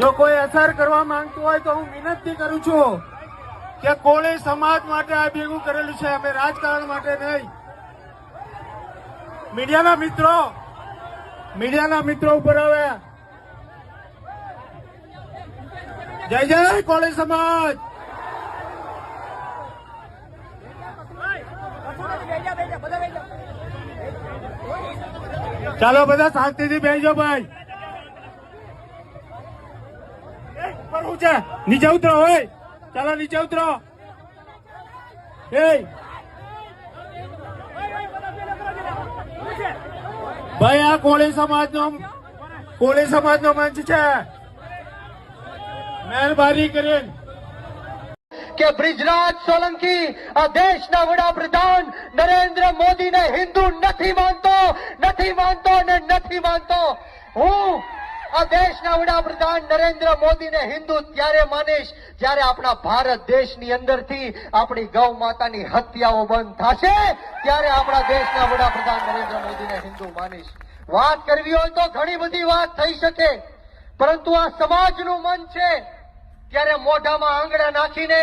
જો કોઈ અસર કરવા માંગતું હોય તો હું વિનંતી કરું છું કે કોળી સમાજ માટે આ ભેગું કરેલું છે. અમે રાજકારણ માટે નહીં. મીડિયાના મિત્રો મીડિયાના મિત્રો ઉપર આવે જય જય કોળી સમાજ. ચાલો બધા શાંતિથી બેસજો ભાઈ. હું છે? નીચે ઉતરો હોય ચાલો, નીચે ઉતરો. ભાઈ, આ કોળી સમાજનો કોળી સમાજનો મંચ છે. મહેરબાની કરીને. કે બ્રિજરાજ સોલંકી આ દેશના વડાપ્રધાન નરેન્દ્ર મોદીને હિન્દુ નથી માનતો નથી માનતો અને નથી માનતો. હું આ દેશના વડાપ્રધાન નરેન્દ્ર મોદીને હિન્દુ ત્યારે માનીશ જ્યારે આપણા ભારત દેશની અંદરથી આપણી ગૌ માતાની હત્યાઓ બંધ થશે ત્યારે આપણા દેશના વડાપ્રધાન નરેન્દ્ર મોદીને હિન્દુ માનીશ. વાત કરવી હોય તો ઘણી બધી વાત થઈ શકે, પરંતુ આ સમાજનું મન છે ત્યારે મોઢામાં આંગળા નાખીને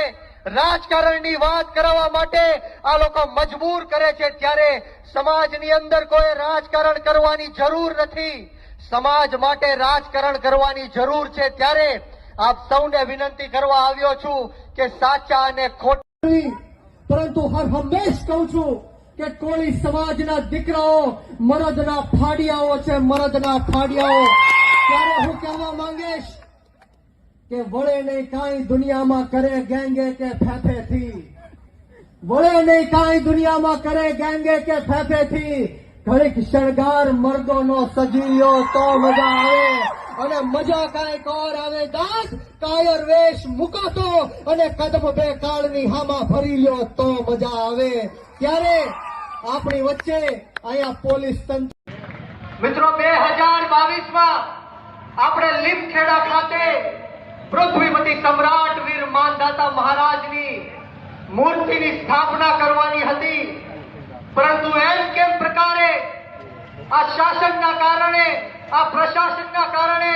રાજકારણની વાત કરાવવા માટે આ લોકો મજબૂર કરે છે. ત્યારે સમાજની અંદર કોઈ રાજકારણ કરવાની જરૂર નથી. સમાજ માટે રાજકારણ કરવાની જરૂર છે ત્યારે આપ સૌને વિનંતી કરવા આવ્યો છું કે સાચા અને ખોટા પરંતુ હર હંમેશ કહું છું કે કોળી સમાજના દીકરાઓ મરદના ફાડિયાઓ છે, મરદના ફાડિયાઓ. ત્યારે હું કહેવા માંગીશ કે વળે નહીં કાંઈ દુનિયામાં કરે ગેંગે કે ફેફેથી. વળે નહીં કાંઈ દુનિયામાં કરે ગેંગે કે ફેફેથી. ઘડીક શણગાર મર્દોનો સજીયો તો મજા આવે અને મજા કાંઈ કોર આવે. દાસ કાયર વેશ મુકાતો અને કદમ બે કાળની હામાં ભરી લ્યો તો મજા આવે. ત્યારે આપણી વચ્ચે અહીંયા પોલીસ તંત્ર મિત્રો, બે હજાર બાવીસમાં આપણે લીમખેડા ખાતે પૃથ્વીપતિ સમ્રાટ વીર માનદાતા મહારાજની મૂર્તિની સ્થાપના કરવાની હતી. પરંતુ એમ કેમ પ્રકારે આ શાસનના કારણે, આ પ્રશાસનના કારણે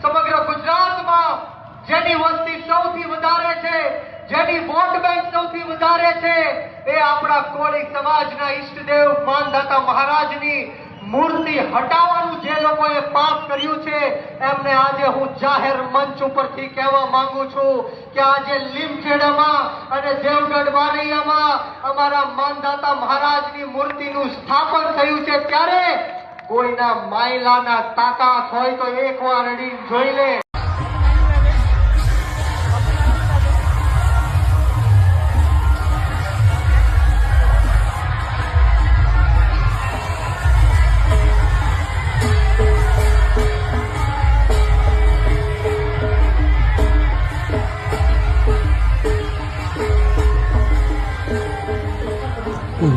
સમગ્ર ગુજરાતમાં જેની વસ્તી સૌથી વધારે છે જેની વોટ બેંક સૌથી વધારે છે એ આપણા કોળી સમાજના ઈષ્ટદેવ માનદાતા મહારાજની મૂર્તિ હટાવવાનું જે લોકોએ પાપ કર્યું છે, એમને આજે હું જાહેર મંચ ઉપરથી કહેવા માંગુ છું કે આજે લીમખેડામાં અને દેવગઢ બારૈયામાં અમારા માનદાતા મહારાજની મૂર્તિનું સ્થાપન થયું છે. ત્યારે કોઈના માયલાના તાકાત હોય તો એકવાર અડીને જોઈ લે.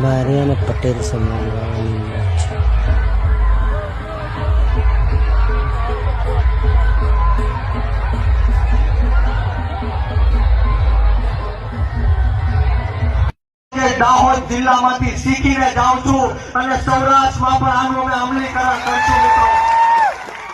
મારે અને પટેલ સમાજવાળાની વાત દાહોદ જિલ્લામાંથી શીખીને જાઉં છું અને સૌરાષ્ટ્રમાં પણ આનું અમે અમલીકરણ કરશું મિત્રો.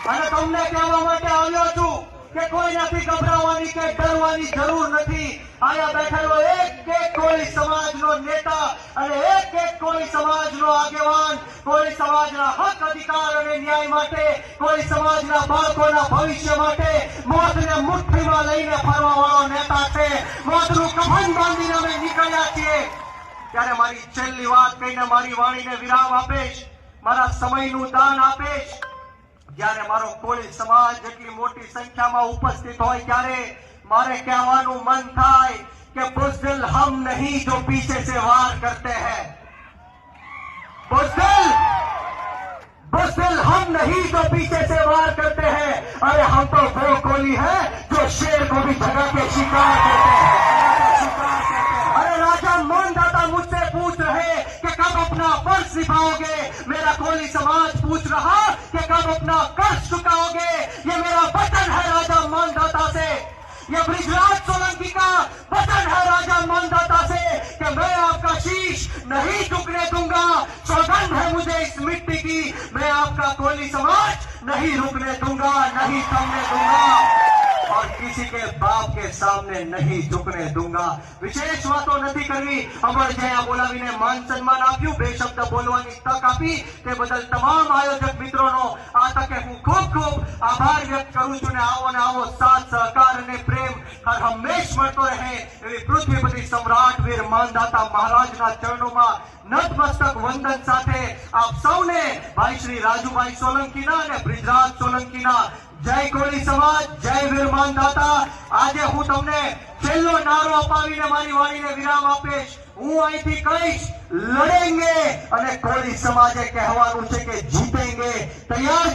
અને તમને કહેવા માટે આવ્યો છું કે કોઈ નથી ગભરાવાની, કે ડરવાની જરૂર નથી. આયા બેઠેલો એક એક કોઈ સમાજનો નેતા અને એક એક કોઈ સમાજનો આગેવાન, કોઈ સમાજના હક અધિકાર અને ન્યાય માટે, કોઈ સમાજના બાળકોના ભવિષ્ય માટે મોતને મુઠ્ઠીમાં લઈને ફરવા વાળો નેતા છે. મોતનું કફન બાંધીને અમે નીકળ્યા છીએ. ત્યારે મારી છેલ્લી વાત કહીને મારી વાણીને વિરામ આપીશ. મારા સમયનું દાન આપીશ. જ્યારે મારો કોળી સમાજ જેટલી મોટી સંખ્યામાં ઉપસ્થિત હોય ત્યારે મારે કહેવાનું મન થાય કે બુઝદિલ હમ નહીં જો પીછે से वार करते हैं बुजदिल बुजदिल हम नहीं जो पीछे से वार करते हैं अरे हम तो वो कोली है जो शेर को भी जगह के शिकार देते हैं फ़र्ज़ निभाओगे मेरा कोली समाज पूछ रहा कि कब अपना कर्ज चुकाओगे? ये मेरा वतन है राजा मानदाता से। ये ब्रिजराज सोलंकी का वतन है राजा मानदाता से कि मैं आपका शीश नहीं झुकने दूँगा। सौगंध है मुझे इस मिट्टी की। मैं आपका कोली समाज नहीं रुकने दूँगा, नहीं थमने दूँगा। और किसी के बाप के सामने नहीं झुकने दूंगा વિશેષ વાતો નથી કરવી અમર જયા બોલાવીને માન સન્માન આપ્યું બે શબ્દ બોલવાની તક આપી તે બદલ તમામ આયોજક મિત્રોનો આ તકે હું ખૂબ ખૂબ આભાર વ્યક્ત કરું છું ને આવો ને આવો સાથ સહકાર અને પ્રેમ હર હંમેશ મળતો રહે એવી પૃથ્વીપતિ સમ્રાટ વીર માનદાતા મહારાજના ચરણોમાં નતમસ્તક વંદન સાથે આપ સૌને ભાઈ શ્રી રાજુભાઈ સોલંકીના અને બ્રિજરાજ સોલંકીના જય કોળી સમાજ, જય વિરમાન દાતા. આજે હું તમને છેલ્લો નારો અપાવીને મારી વાણીને વિરામ આપીશ હું અહીંથી કહીશ, લડેંગે અને કોળી સમાજે કહેવાનું છે કે જીતેંગે. તૈયાર